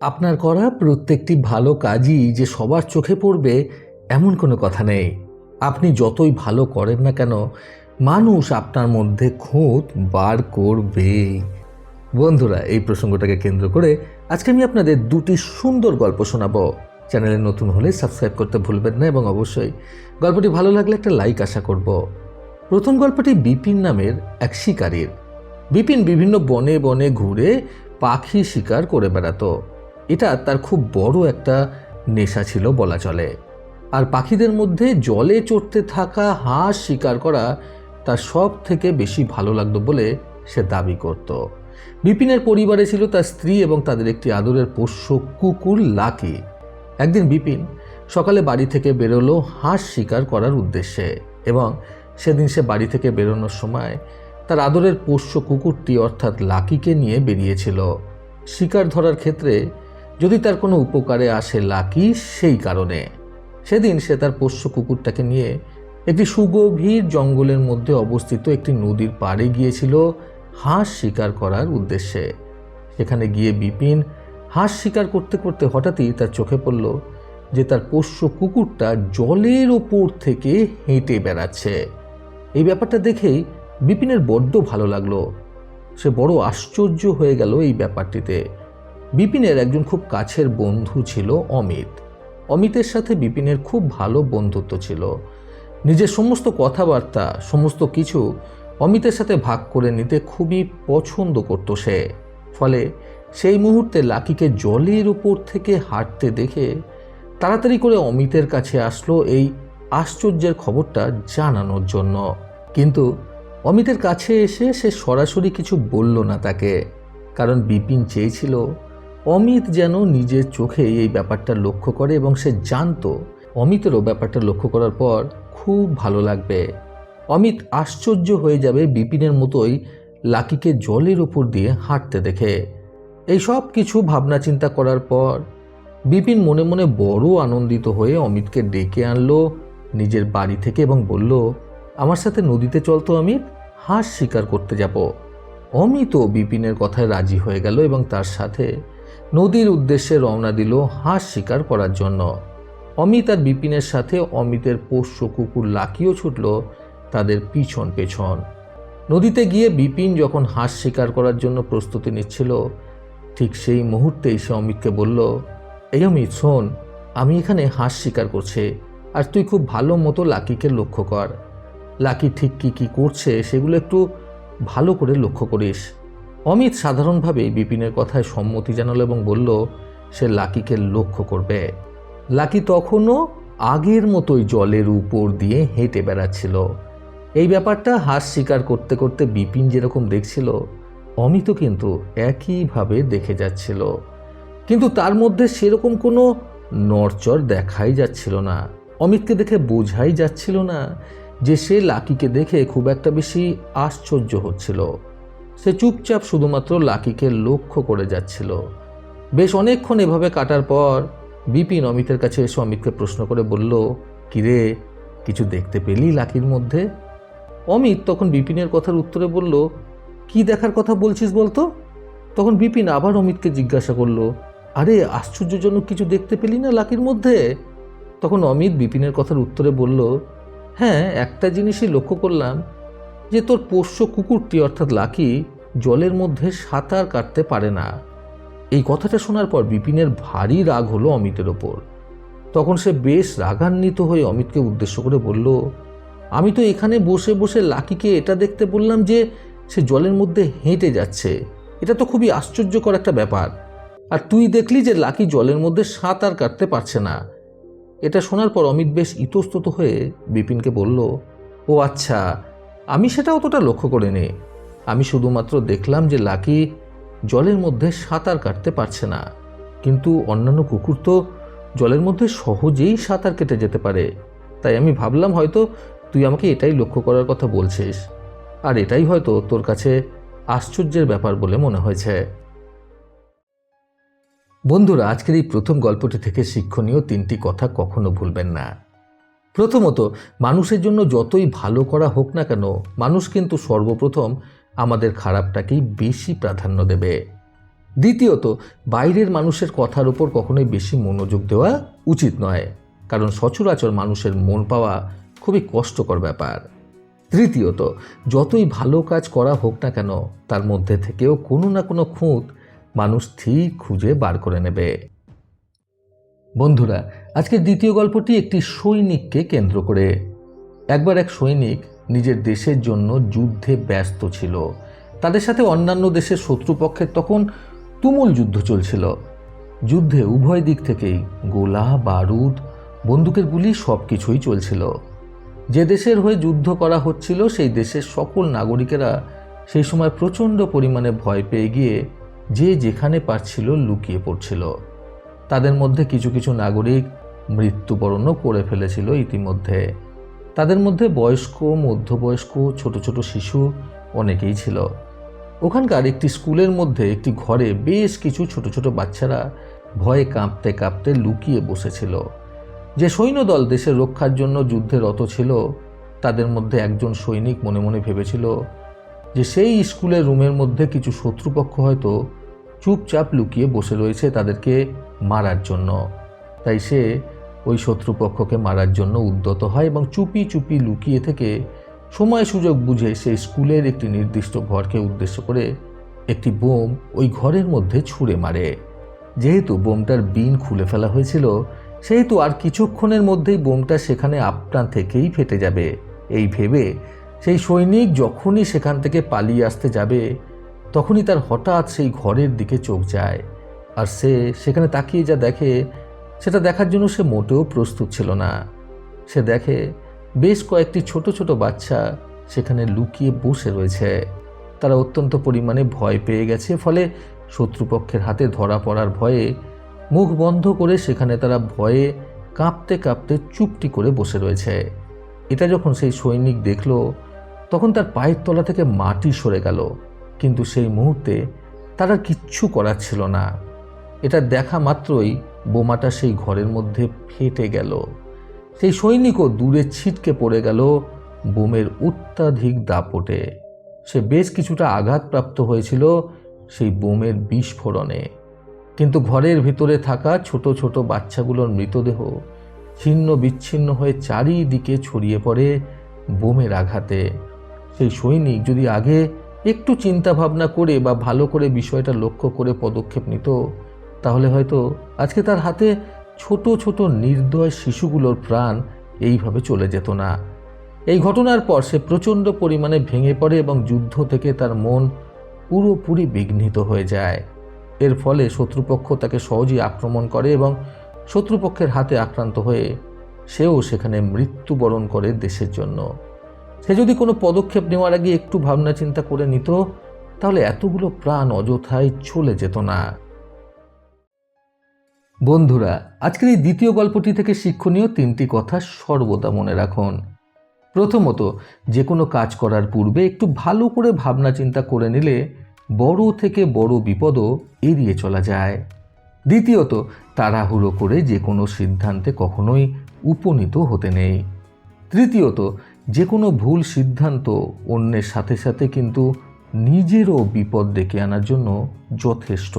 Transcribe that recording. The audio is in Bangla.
আপনার করা প্রত্যেকটি ভালো কাজই যে সবার চোখে পড়বে এমন কোনো কথা নেই। আপনি যতই ভালো করেন না কেন, মানুষ আপনার মধ্যে খুঁত বার করবে। বন্ধুরা, এই প্রসঙ্গটাকে কেন্দ্র করে আজকে আমি আপনাদের দুটি সুন্দর গল্প শোনাবো। চ্যানেলে নতুন হলে সাবস্ক্রাইব করতে ভুলবেন না এবং অবশ্যই গল্পটি ভালো লাগলে একটা লাইক আশা করব। প্রথম গল্পটি বিপিন নামের এক শিকারীর। বিপিন বিভিন্ন বনে বনে ঘুরে পাখি শিকার করে বেড়াতো। এটা তার খুব বড় একটা নেশা ছিল বলা চলে। আর পাখিদের মধ্যে জলে চড়তে থাকা হাঁস শিকার করা তার সব থেকে বেশি ভালো লাগতো বলে সে দাবি করত। বিপিনের পরিবারে ছিল তার স্ত্রী এবং তাদের একটি আদরের পোষ্য কুকুর লাকি। একদিন বিপিন সকালে বাড়ি থেকে বেরোলো হাঁস শিকার করার উদ্দেশ্যে এবং সেদিন সে বাড়ি থেকে বেরোনোর সময় তার আদরের পোষ্য কুকুরটি অর্থাৎ লাকিকে নিয়ে বেরিয়েছিল। শিকার ধরার ক্ষেত্রে যদি তার কোনো উপকারে আসে লাকি সেই কারণে। সেদিন সে তার পোষ্য কুকুরটাকে নিয়ে একটি সুগভীর জঙ্গলের মধ্যে অবস্থিত একটি নদীর পাড়ে গিয়েছিল হাঁস শিকার করার উদ্দেশ্যে। সেখানে গিয়ে বিপিন হাঁস শিকার করতে করতে হঠাৎই তার চোখে পড়ল যে তার পোষ্য কুকুরটা জলের ওপর থেকে হেঁটে বেড়াচ্ছে। এই ব্যাপারটা দেখেই বিপিনের বড্ড ভালো লাগল। সে বড় আশ্চর্য হয়ে গেল এই ব্যাপারটিতে। বিপিনের একজন খুব কাছের বন্ধু ছিল অমিত। অমিতের সাথে বিপিনের খুব ভালো বন্ধুত্ব ছিল। নিজের সমস্ত কথাবার্তা, সমস্ত কিছু অমিতের সাথে ভাগ করে নিতে খুবই পছন্দ করত সে। ফলে সেই মুহূর্তে লাকিকে জলের উপর থেকে হাঁটতে দেখে তাড়াতাড়ি করে অমিতের কাছে আসলো এই আশ্চর্যের খবরটা জানানোর জন্য। কিন্তু অমিতের কাছে এসে সে সরাসরি কিছু বলল না তাকে, কারণ বিপিন চেয়েছিল অমিত যেন নিজের চোখে এই ব্যাপারটা লক্ষ্য করে এবং সে জানতো অমিতেরও ব্যাপারটা লক্ষ্য করার পর খুব ভালো লাগবে। অমিত আশ্চর্য হয়ে যাবে বিপিনের মতোই লাকিকে জলের উপর দিয়ে হাঁটতে দেখে। এই সব কিছু ভাবনা চিন্তা করার পর বিপিন মনে মনে বড় আনন্দিত হয়ে অমিতকে ডেকে আনলো নিজের বাড়ি থেকে এবং বলল, আমার সাথে নদীতে চলতো অমিত, হাঁস শিকার করতে যাব। অমিতও বিপিনের কথায় রাজি হয়ে গেল এবং তার সাথে নদীর উদ্দেশ্যে রওনা দিল হাঁস শিকার করার জন্য। অমিত আর বিপিনের সাথে অমিতের পোষ্য কুকুর লাকিও ছুটল তাদের পিছন পেছন। নদীতে গিয়ে বিপিন যখন হাঁস শিকার করার জন্য প্রস্তুতি নিচ্ছিল, ঠিক সেই মুহূর্তেই সে অমিতকে বলল, এই অমিত, শোন, আমি এখানে হাঁস শিকার করছে, আর তুই খুব ভালো মতো লাকিকে লক্ষ্য কর। লাকি ঠিক কী কী করছে সেগুলো একটু ভালো করে লক্ষ্য করিস। অমিত সাধারণভাবেই বিপিনের কথায় সম্মতি জানালো এবং বলল, সে লাকিকে লক্ষ্য করবে। লাকি তখনও আগের মতোই জলের উপর দিয়ে হেঁটে বেড়াচ্ছিল। এই ব্যাপারটা হাঁস শিকার করতে করতে বিপিন যেরকম দেখছিল, অমিতও কিন্তু একইভাবে দেখে যাচ্ছিল। কিন্তু তার মধ্যে সেরকম কোনো নড়চড় দেখাই যাচ্ছিল না। অমিতকে দেখে বোঝাই যাচ্ছিল না যে সে লাকিকে দেখে খুব একটা বেশি আশ্চর্য হচ্ছিল। সে চুপচাপ শুধুমাত্র লাকিকে লক্ষ্য করে যাচ্ছিল। বেশ অনেকক্ষণ এভাবে কাটার পর বিপিন অমিতের কাছে এসে অমিতকে প্রশ্ন করে বলল, কিরে, কিছু দেখতে পেলি লাকির মধ্যে? অমিত তখন বিপিনের কথার উত্তরে বলল, কি দেখার কথা বলছিস বলতো? তখন বিপিন আবার অমিতকে জিজ্ঞাসা করল, আরে, আশ্চর্যজনক কিছু দেখতে পেলি না লাকির মধ্যে? তখন অমিত বিপিনের কথার উত্তরে বলল হ্যাঁ একটা জিনিসই লক্ষ্য করলাম যে তোর পোষ্য কুকুরটি অর্থাৎ লাকি জলের মধ্যে সাঁতার কাটতে পারে না। এই কথাটা শোনার পর বিপিনের ভারী রাগ হলো অমিতের ওপর। তখন সে বেশ রাগান্বিত হয়ে অমিতকে উদ্দেশ্য করে বলল, আমি তো এখানে বসে বসে লাকিকে এটা দেখতে বললাম যে সে জলের মধ্যে হেঁটে যাচ্ছে। এটা তো খুবই আশ্চর্যকর একটা ব্যাপার। আর তুই দেখলি যে লাকি জলের মধ্যে সাঁতার কাটতে পারছে না? এটা শোনার পর অমিত বেশ ইতস্তত হয়ে বিপিনকে বলল, ও আচ্ছা আমি সেটা অতটা লক্ষ্য করিনি। আমি শুধুমাত্র দেখলাম যে লাকি জলের মধ্যে সাঁতার কাটতে পারছে না। কিন্তু অন্যান্য কুকুর তো জলের মধ্যে সহজেই সাঁতার কেটে যেতে পারে। তাই আমি ভাবলাম হয়তো তুই আমাকে এটাই লক্ষ্য করার কথা বলছিস। আর এটাই হয়তো তোর কাছে আশ্চর্যের ব্যাপার বলে মনে হয়েছে। বন্ধুরা, আজকের এই প্রথম গল্পটি থেকে শিক্ষণীয় তিনটি কথা কখনো ভুলবেন না। প্রথমত, মানুষের জন্য যতই ভালো করা হোক না কেন, মানুষ কিন্তু সর্বপ্রথম আমাদের খারাপটাকেই বেশি প্রাধান্য দেবে। দ্বিতীয়ত, বাইরের মানুষের কথার উপর কখনোই বেশি মনোযোগ দেওয়া উচিত নয়, কারণ সচরাচর মানুষের মন পাওয়া খুবই কষ্টকর ব্যাপার। তৃতীয়ত, যতই ভালো কাজ করা হোক না কেন, তার মধ্যে থেকেও কোনো না কোনো খুঁত মানুষ ঠিক খুঁজে বার করে নেবে। বন্ধুরা আজকের দ্বিতীয় গল্পটি একটি সৈনিককে কেন্দ্র করে। একবার এক সৈনিক নিজের দেশের জন্য যুদ্ধে ব্যস্ত ছিল। তাদের সাথে অন্যান্য দেশের শত্রুপক্ষের তখন তুমুল যুদ্ধ চলছিল। যুদ্ধে উভয় দিক থেকেই গোলা, বারুদ, বন্দুকের গুলি সব কিছুই চলছিল। যে দেশের হয়ে যুদ্ধ করা হচ্ছিল, সেই দেশের সকল নাগরিকেরা সেই সময় প্রচণ্ড পরিমাণে ভয় পেয়ে গিয়ে যে যেখানে পারছিল লুকিয়ে পড়ছিল। তাদের মধ্যে কিছু কিছু নাগরিক মৃত্যুবরণও করে ফেলেছিল ইতিমধ্যে। তাদের মধ্যে বয়স্ক, মধ্যবয়স্ক, ছোট ছোট শিশু অনেকেই ছিল। ওখানকার একটি স্কুলের মধ্যে একটি ঘরে বেশ কিছু ছোট ছোট বাচ্চারা ভয়ে কাঁপতে কাঁপতে লুকিয়ে বসেছিল। যে সৈন্যদল দেশের রক্ষার জন্য যুদ্ধে রত ছিল, তাদের মধ্যে একজন সৈনিক মনে মনে ভেবেছিল যে সেই স্কুলের রুমের মধ্যে কিছু শত্রুপক্ষ হয়তো চুপচাপ লুকিয়ে বসে রয়েছে তাদেরকে মারার জন্য। তাই সে ওই শত্রুপক্ষকে মারার জন্য উদ্যত হয় এবং চুপি চুপি লুকিয়ে থেকে সময় সুযোগ বুঝে সে স্কুলের একটি নির্দিষ্ট ঘরকে উদ্দেশ্য করে একটি বোম ওই ঘরের মধ্যে ছুঁড়ে মারে। যেহেতু বোমটার বিন খুলে ফেলা হয়েছিল, সেহেতু আর কিছুক্ষণের মধ্যেই বোমটা সেখানে আপনা থেকেই ফেটে যাবে। এই ভেবে সেই সৈনিক যখনই সেখান থেকে পালিয়ে আসতে যাবে, তখনই তার হঠাৎ সেই ঘরের দিকে চোখ যায়। আর সে সেখানে তাকিয়ে যা দেখে, সেটা দেখার জন্য সে মোটেও প্রস্তুত ছিল না। সে দেখে বেশ কয়েকটি ছোট ছোট বাচ্চা সেখানে লুকিয়ে বসে রয়েছে। তারা অত্যন্ত পরিমাণে ভয় পেয়ে গেছে, ফলে শত্রুপক্ষের হাতে ধরা পড়ার ভয়ে মুখ বন্ধ করে সেখানে তারা ভয়ে কাঁপতে কাঁপতে চুপটি করে বসে রয়েছে। এটা যখন সেই সৈনিক দেখল, তখন তার পায়ের তলা থেকে মাটি সরে গেল, কিন্তু সেই মুহূর্তে তার কিচ্ছু করার ছিল না। এটা দেখা মাত্রই বোমাটা সেই ঘরের মধ্যে ফেটে গেল। সেই সৈনিকও দূরে ছিটকে পড়ে গেল বোমের অত্যাধিক দাপটে। সে বেশ কিছুটা আঘাতপ্রাপ্ত হয়েছিল সেই বোমের বিস্ফোরণে। কিন্তু ঘরের ভিতরে থাকা ছোট ছোট বাচ্চাগুলোর মৃতদেহ ছিন্ন বিচ্ছিন্ন হয়ে চারিদিকে ছড়িয়ে পড়ে বোমের আঘাতে। সেই সৈনিক যদি আগে একটু চিন্তা ভাবনা করে বা ভালো করে বিষয়টা লক্ষ্য করে পদক্ষেপ নিত তাহলে হয়তো আজকে তার হাতে ছোট ছোট নির্দয় শিশুগুলোর প্রাণ এইভাবে চলে যেত না। এই ঘটনার পর সে প্রচণ্ড পরিমাণে ভেঙে পড়ে এবং যুদ্ধ থেকে তার মন পুরোপুরি বিঘ্নিত হয়ে যায়। এর ফলে শত্রুপক্ষ তাকে সহজেই আক্রমণ করে এবং শত্রুপক্ষের হাতে আক্রান্ত হয়ে সেও সেখানে মৃত্যুবরণ করে দেশের জন্য। সে যদি কোনো পদক্ষেপ নেওয়ার আগে একটু ভাবনা চিন্তা করে নিত, তাহলে এতগুলো প্রাণ অযথায় চলে যেত না। বন্ধুরা, আজকের এই দ্বিতীয় গল্পটি থেকে শিক্ষণীয় তিনটি কথা সর্বদা মনে রাখুন। প্রথমত, যে কোনো কাজ করার পূর্বে একটু ভালো করে ভাবনা চিন্তা করে নিলে বড় থেকে বড় বিপদও এড়িয়ে চলা যায়। দ্বিতীয়ত, তাড়াহুড়ো করে যে কোনো সিদ্ধান্তে কখনোই উপনীত হতে নেই। তৃতীয়ত, যে কোনো ভুল সিদ্ধান্ত অন্যের সাথে সাথে কিন্তু নিজেরও বিপদ ডেকে আনার জন্য যথেষ্ট।